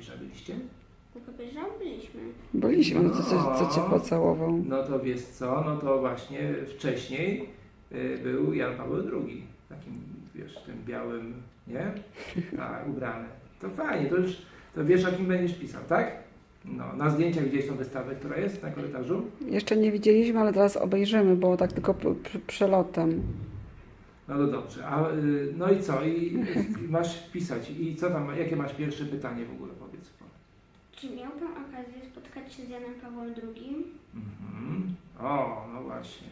papieża byliście? U papieża byliśmy. Byliśmy, no to co, co cię pocałował? No to wiesz co, no to właśnie wcześniej y, był Jan Paweł II, takim, wiesz, tym białym, nie? A, ubrany. To fajnie, to już, to wiesz o kim będziesz pisał, tak? No, na zdjęciach widziałeś tą wystawę, która jest na korytarzu? Jeszcze nie widzieliśmy, ale teraz obejrzymy, bo tak tylko p- p- przelotem. No to dobrze. A, y, no i co? I, i masz pisać. I co tam, jakie masz pierwsze pytanie w ogóle, powiedz. Czy miał Pan okazję spotkać się z Janem Pawłem II? Mhm. O, no właśnie.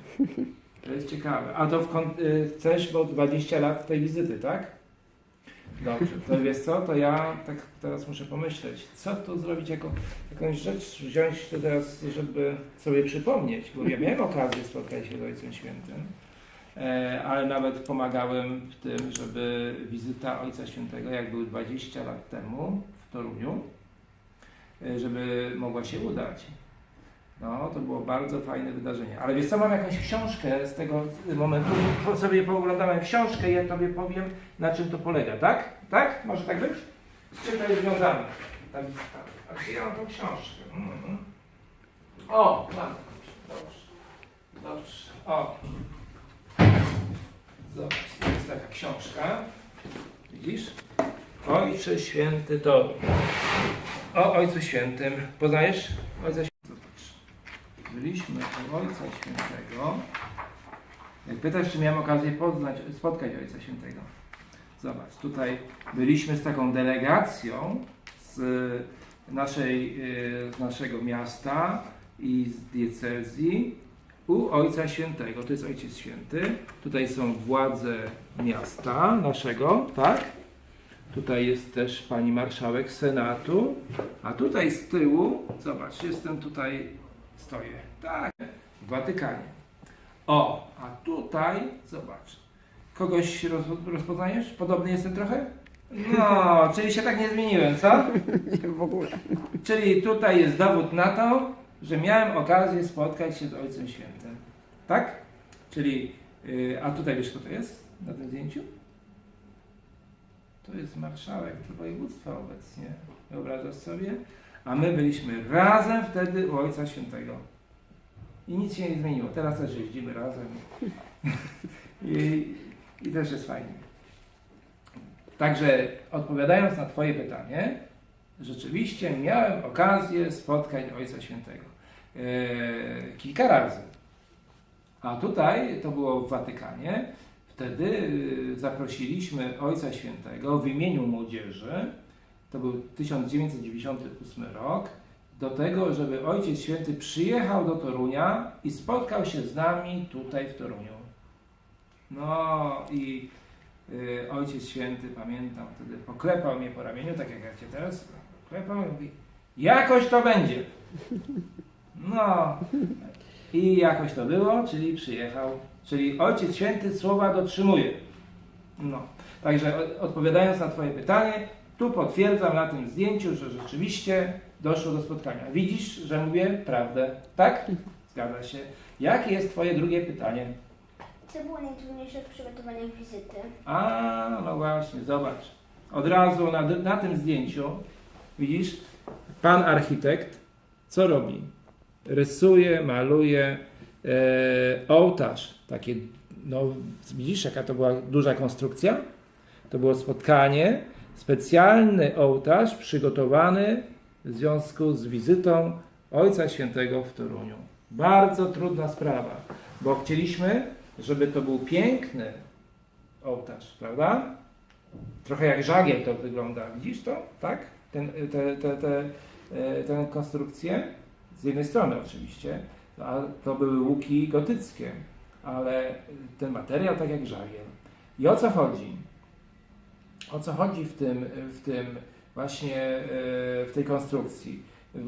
To jest ciekawe. A to w y, chcesz, bo 20 lat tej wizyty, tak? Dobrze, to wiesz co, to ja tak teraz muszę pomyśleć, co tu zrobić, jako, jakąś rzecz wziąć to teraz, żeby sobie przypomnieć, bo ja miałem okazję spotkać się z Ojcem Świętym, ale nawet pomagałem w tym, żeby wizyta Ojca Świętego, jak był 20 lat temu w Toruniu, e, żeby mogła się udać. No, to było bardzo fajne wydarzenie. Ale wiesz co, mam jakąś książkę z tego momentu. Po- sobie pooglądałem książkę i ja tobie powiem, na czym to polega, tak? Tak? Może tak być? Z czym to jest związane? Tak, tak. A ja mam tą książkę? Mhm. O, mam. Dobrze. Dobrze. O. Zobacz, to jest taka książka. Widzisz? Ojcze Święty to. O Ojcu Świętym. Poznajesz Ojca Świętego? Zobacz. Byliśmy u Ojca Świętego. Jak pytasz, czy miałem okazję poznać, spotkać Ojca Świętego. Zobacz, tutaj byliśmy z taką delegacją z naszej, y, z naszego miasta i z diecezji u Ojca Świętego. To jest Ojciec Święty. Tutaj są władze miasta naszego, tak? Tutaj jest też pani marszałek Senatu, a tutaj z tyłu, zobacz, jestem tutaj, stoję, tak, w Watykanie. O, a tutaj, zobacz, kogoś roz, rozpoznajesz? Podobny jestem trochę? No, czyli się tak nie zmieniłem, co? Nie w ogóle. Czyli tutaj jest dowód na to, że miałem okazję spotkać się z Ojcem Świętym. Tak? Czyli, yy, a tutaj wiesz kto to jest na tym zdjęciu? To jest marszałek województwa obecnie. Wyobrażasz sobie? A my byliśmy razem wtedy u Ojca Świętego. I nic się nie zmieniło. Teraz też jeździmy razem. I, I też jest fajnie. Także odpowiadając na Twoje pytanie, rzeczywiście miałem okazję spotkać Ojca Świętego. E, kilka razy. A tutaj, to było w Watykanie, wtedy e, zaprosiliśmy Ojca Świętego w imieniu młodzieży, to był 1998 rok, do tego, żeby Ojciec Święty przyjechał do Torunia i spotkał się z nami tutaj w Toruniu. No i y, Ojciec Święty, pamiętam, wtedy poklepał mnie po ramieniu, tak jak ja Cię teraz poklepał i mówi, jakoś to będzie. No i jakoś to było, czyli przyjechał, czyli Ojciec Święty słowa dotrzymuje. No, także odpowiadając na Twoje pytanie, tu potwierdzam na tym zdjęciu, że rzeczywiście doszło do spotkania. Widzisz, że mówię prawdę, tak? Zgadza się. Jakie jest Twoje drugie pytanie? Co było najtrudniejsze w przygotowaniach wizyty? A, no właśnie, zobacz. Od razu na, na tym zdjęciu widzisz, pan architekt co robi? Rysuje, maluje e, ołtarz. Takie, no widzisz, jaka to była duża konstrukcja? To było spotkanie, specjalny ołtarz przygotowany w związku z wizytą Ojca Świętego w Toruniu. Bardzo trudna sprawa, bo chcieliśmy, żeby to był piękny ołtarz, prawda? Trochę jak żagiel to wygląda, widzisz to? Tak? Ten, te, te, te, e, konstrukcję? Z jednej strony oczywiście, a to były łuki gotyckie, ale ten materiał tak jak żagiel. I o co chodzi? O co chodzi w tym, w tym właśnie, e, w tej konstrukcji? E,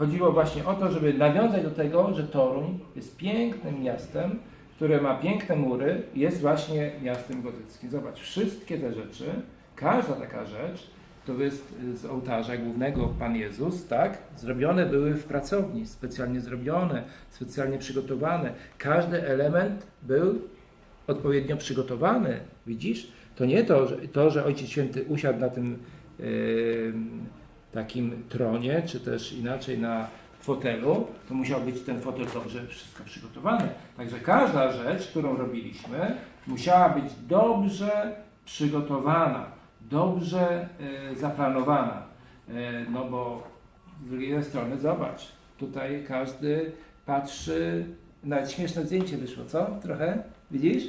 Chodziło właśnie o to, żeby nawiązać do tego, że Toruń jest pięknym miastem, które ma piękne mury, jest właśnie miastem gotyckim. Zobacz, wszystkie te rzeczy, każda taka rzecz, to jest z ołtarza głównego Pan Jezus, tak? Zrobione były w pracowni, specjalnie zrobione, specjalnie przygotowane. Każdy element był odpowiednio przygotowany. Widzisz? To nie to, że, to, że Ojciec Święty usiadł na tym y, takim tronie, czy też inaczej na fotelu, to musiał być ten fotel dobrze wszystko przygotowany. Także każda rzecz, którą robiliśmy, musiała być dobrze przygotowana, dobrze y, zaplanowana. Y, no bo z drugiej strony zobacz, tutaj każdy patrzy, nawet śmieszne zdjęcie wyszło, co? Trochę? Widzisz?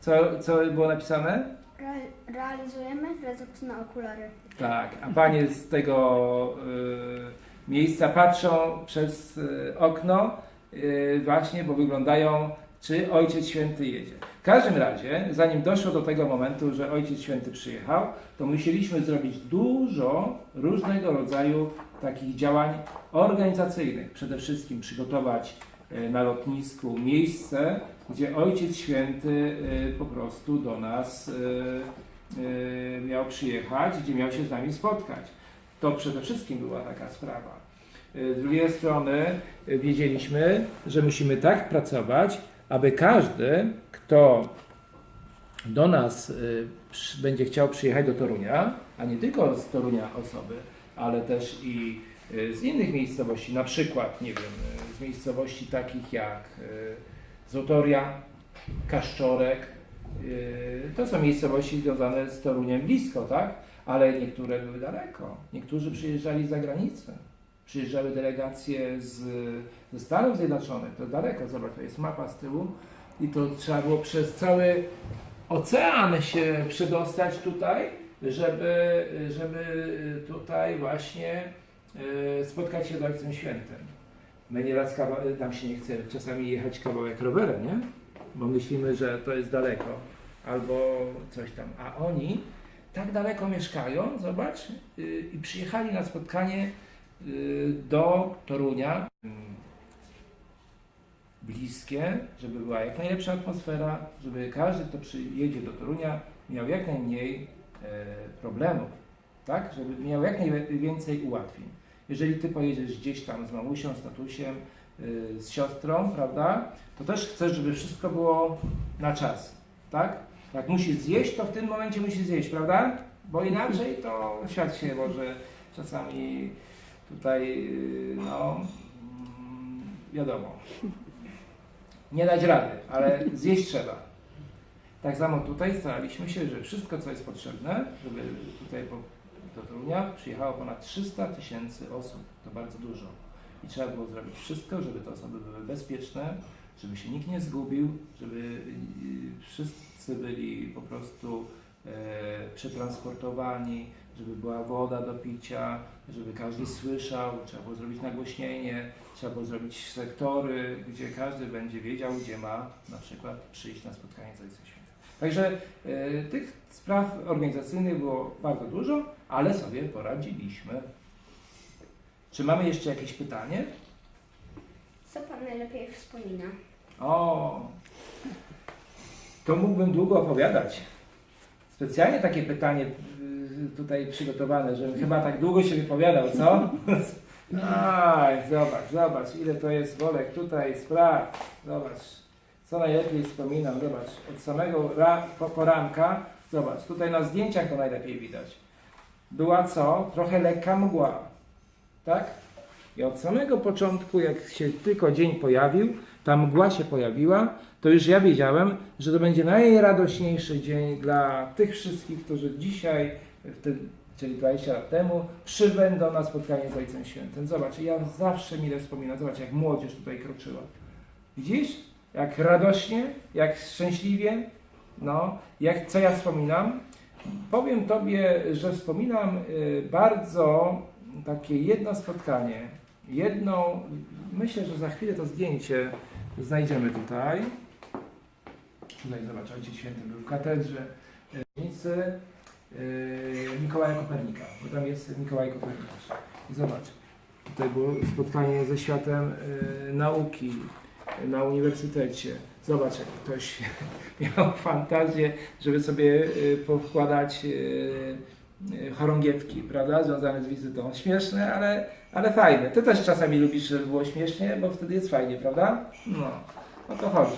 Co, co było napisane? Re- realizujemy recepcję na okulary. Tak, a panie z tego y, miejsca patrzą przez y, okno y, właśnie, bo wyglądają, czy Ojciec Święty jedzie. Każdym razie, zanim doszło do tego momentu, że Ojciec Święty przyjechał, to musieliśmy zrobić dużo różnego rodzaju takich działań organizacyjnych. Przede wszystkim przygotować y, na lotnisku miejsce, gdzie Ojciec Święty y, po prostu do nas y, miał przyjechać, gdzie miał się z nami spotkać. To przede wszystkim była taka sprawa. Z drugiej strony wiedzieliśmy, że musimy tak pracować, aby każdy, kto do nas y, będzie chciał przyjechać do Torunia, a nie tylko z Torunia osoby, ale też i y, z innych miejscowości, na przykład, nie wiem, y, z miejscowości takich jak Zotoria, Kaszczorek, to są miejscowości związane z Toruniem blisko, tak? Ale niektóre były daleko. Niektórzy przyjeżdżali z zagranicy. Przyjeżdżały delegacje z, ze Stanów Zjednoczonych, to daleko, zobacz, to jest mapa z tyłu i to trzeba było przez cały ocean się przedostać tutaj, żeby, żeby tutaj właśnie e, spotkać się z Ojcem Świętym. My nieraz nam się nie chce czasami jechać kawałek rowerem, nie? Bo myślimy, że to jest daleko albo coś tam. A oni tak daleko mieszkają, zobacz, y, i przyjechali na spotkanie do Torunia. Mm, Bliskie, żeby była jak najlepsza atmosfera, żeby każdy, kto przyjedzie do Torunia, miał jak najmniej e, problemów, tak? Żeby miał jak najwięcej ułatwień. Jeżeli ty pojedziesz gdzieś tam z mamusią, z tatusiem, y, z siostrą, prawda, to też chcesz, żeby wszystko było na czas, tak? Jak musisz zjeść, to w tym momencie musisz zjeść, prawda? Bo inaczej to świat się może czasami tutaj, y, no, mm, wiadomo, nie dać rady, ale zjeść trzeba. Tak samo tutaj staraliśmy się, że wszystko, co jest potrzebne, żeby tutaj do Torunia przyjechało ponad 300 tysięcy osób. To bardzo dużo. I trzeba było zrobić wszystko, żeby te osoby były bezpieczne, żeby się nikt nie zgubił, żeby y, wszyscy byli po prostu przetransportowani, żeby była woda do picia, żeby każdy słyszał, trzeba było zrobić nagłośnienie, trzeba było zrobić sektory, gdzie każdy będzie wiedział, gdzie ma na przykład przyjść na spotkanie z Ojcem Świętym. Także e, tych spraw organizacyjnych było bardzo dużo, ale sobie poradziliśmy. Czy mamy jeszcze jakieś pytanie? Co Pan najlepiej wspomina? O, to mógłbym długo opowiadać. Specjalnie takie pytanie y, tutaj przygotowane, żebym chyba tak długo się wypowiadał, co? Aj, zobacz, zobacz, ile to jest wolek tutaj, spraw. Zobacz, co najlepiej wspominam, zobacz, od samego ra, po, poranka, zobacz, tutaj na zdjęciach to najlepiej widać. Była co? Trochę lekka mgła, tak? I od samego początku, jak się tylko dzień pojawił, ta mgła się pojawiła, to już ja wiedziałem, że to będzie najradośniejszy dzień dla tych wszystkich, którzy dzisiaj, wtedy, czyli 20 lat temu, przybędą na spotkanie z Ojcem Świętym. Zobacz, ja zawsze mile wspominam, zobacz jak młodzież tutaj kroczyła. Widzisz? Jak radośnie, jak szczęśliwie, no, jak, co ja wspominam? Powiem Tobie, że wspominam y, bardzo takie jedno spotkanie, jedną, myślę, że za chwilę to zdjęcie znajdziemy tutaj. Tutaj zobacz, Ojciec Święty był w katedrze y, dzielnicy y, Mikołaja Kopernika, bo tam jest Mikołaj Kopernikarz. I zobacz, tutaj było spotkanie ze światem y, nauki na uniwersytecie. Zobacz, jak ktoś miał fantazję, żeby sobie powkładać chorągiewki, prawda, związane z wizytą. Śmieszne, ale, ale fajne. Ty też czasami lubisz, żeby było śmiesznie, bo wtedy jest fajnie, prawda? No, o to chodzi.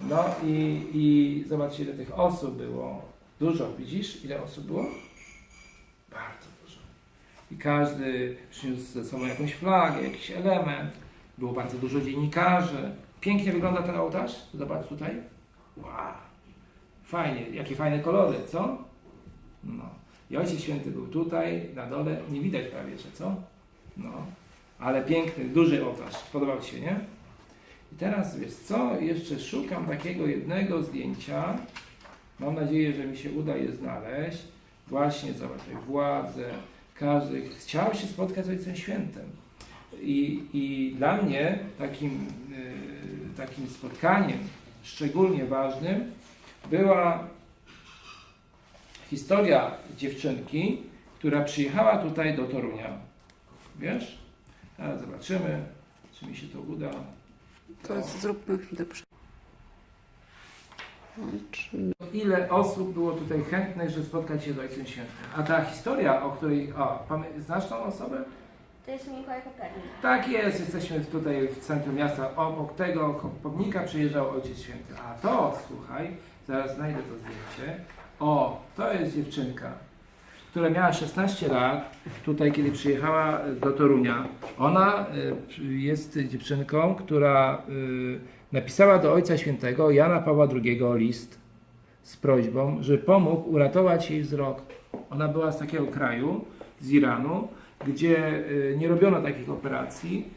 No i, i zobacz, ile tych osób było. Dużo, widzisz, ile osób było? Bardzo dużo. i każdy przyniósł ze sobą jakąś flagę, jakiś element. Było bardzo dużo dziennikarzy. Pięknie wygląda ten ołtarz. Zobacz tutaj. Wow. Fajnie, jakie fajne kolory, co? No. I Ojciec Święty był tutaj, na dole. Nie widać prawie, że co? No. Ale piękny, duży ołtarz. Podobał Ci się, nie? I teraz, wiesz co? Jeszcze szukam takiego jednego zdjęcia. Mam nadzieję, że mi się uda je znaleźć. Właśnie, zobacz, władze, każdy chciał się spotkać z Ojcem Świętym. I, i dla mnie takim, y, takim spotkaniem szczególnie ważnym była historia dziewczynki, która przyjechała tutaj do Torunia. Wiesz? Teraz zobaczymy, czy mi się to uda. To jest, zróbmy. Łączmy. Ile osób było tutaj chętnych, żeby spotkać się z Ojcem Świętym? A ta historia, o której. O, znasz tą osobę? To jest Mikołaj Kopernik. Tak jest, jesteśmy tutaj w centrum miasta. Obok tego pomnika przyjeżdżał Ojciec Święty. A to, słuchaj, zaraz znajdę to zdjęcie. O, to jest dziewczynka, która miała 16 lat, tutaj kiedy przyjechała do Torunia. Ona y, jest dziewczynką, która y, napisała do Ojca Świętego Jana Pawła II list z prośbą, żeby pomógł uratować jej wzrok. Ona była z takiego kraju, z Iranu, gdzie y, nie robiono takich operacji,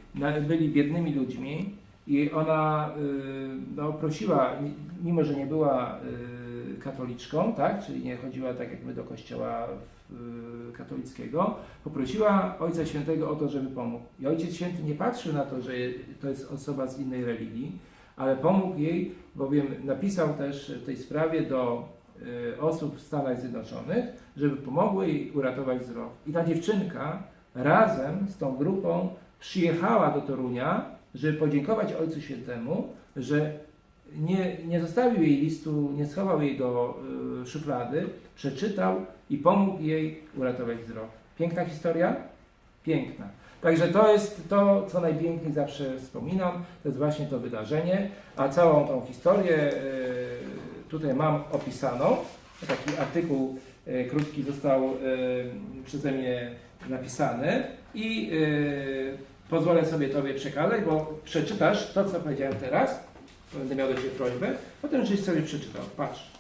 byli biednymi ludźmi i ona no, prosiła, mi- mimo że nie była katoliczką, tak, czyli nie chodziła tak jak my do kościoła y, katolickiego, poprosiła Ojca Świętego o to, żeby pomógł. I Ojciec Święty nie patrzył na to, że to jest osoba z innej religii, ale pomógł jej, bowiem napisał też w tej sprawie do y, osób w Stanach Zjednoczonych, żeby pomogły jej uratować wzrok. I ta dziewczynka razem z tą grupą przyjechała do Torunia, żeby podziękować Ojcu Świętemu, że nie, nie zostawił jej listu, nie schował jej do y, szuflady, przeczytał i pomógł jej uratować wzrok. Piękna historia? Piękna. Także to jest to, co najpiękniej zawsze wspominam, to jest właśnie to wydarzenie, a całą tą historię y, tutaj mam opisaną. Taki artykuł y, krótki został y, przeze mnie napisany i y, pozwolę sobie Tobie przekazać, bo przeczytasz to, co powiedziałem teraz, będę miał do Ciebie prośbę, potem żebyś sobie przeczytał. Patrz,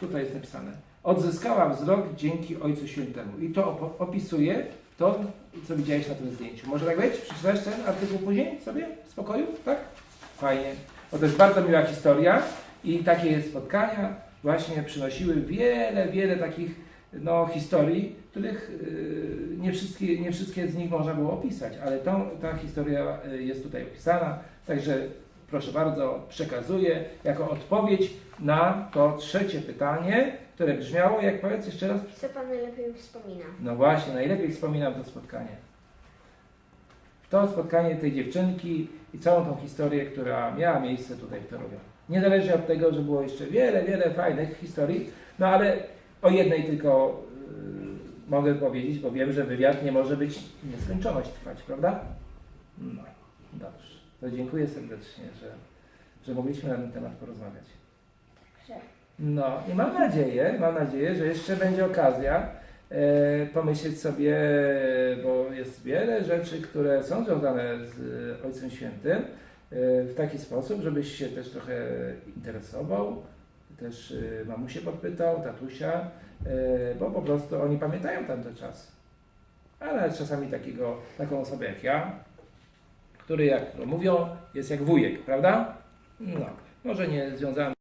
tutaj jest napisane. Odzyskała wzrok dzięki Ojcu Świętemu. I to op- opisuje to, co widziałeś na tym zdjęciu. Może tak być? Przeczytałeś ten artykuł później sobie w spokoju? Tak? Fajnie. Bo to jest bardzo miła historia i takie spotkania właśnie przynosiły wiele, wiele takich no, historii, których yy, nie, wszystkie, nie wszystkie z nich można było opisać, ale tą, ta historia y, jest tutaj opisana, także proszę bardzo, przekazuję jako odpowiedź na to trzecie pytanie, które brzmiało, jak powiedz jeszcze raz, Co Pan najlepiej wspomina? no właśnie, najlepiej wspominam to spotkanie. To spotkanie tej dziewczynki i całą tą historię, która miała miejsce tutaj w Toruniu. Niezależnie od tego, że było jeszcze wiele, wiele fajnych historii, no ale o jednej tylko yy, mogę powiedzieć, bo wiem, że wywiad nie może być nieskończoność trwać, prawda? No, dobrze. To dziękuję serdecznie, że, że mogliśmy na ten temat porozmawiać. No i mam nadzieję, mam nadzieję, że jeszcze będzie okazja e, pomyśleć sobie, bo jest wiele rzeczy, które są związane z Ojcem Świętym e, w taki sposób, żebyś się też trochę interesował, też e, mamusię podpytał, tatusia, e, bo po prostu oni pamiętają tamte czasy. Ale czasami takiego, taką osobę jak ja, który jak mówią, jest jak wujek, prawda? No, może nie związany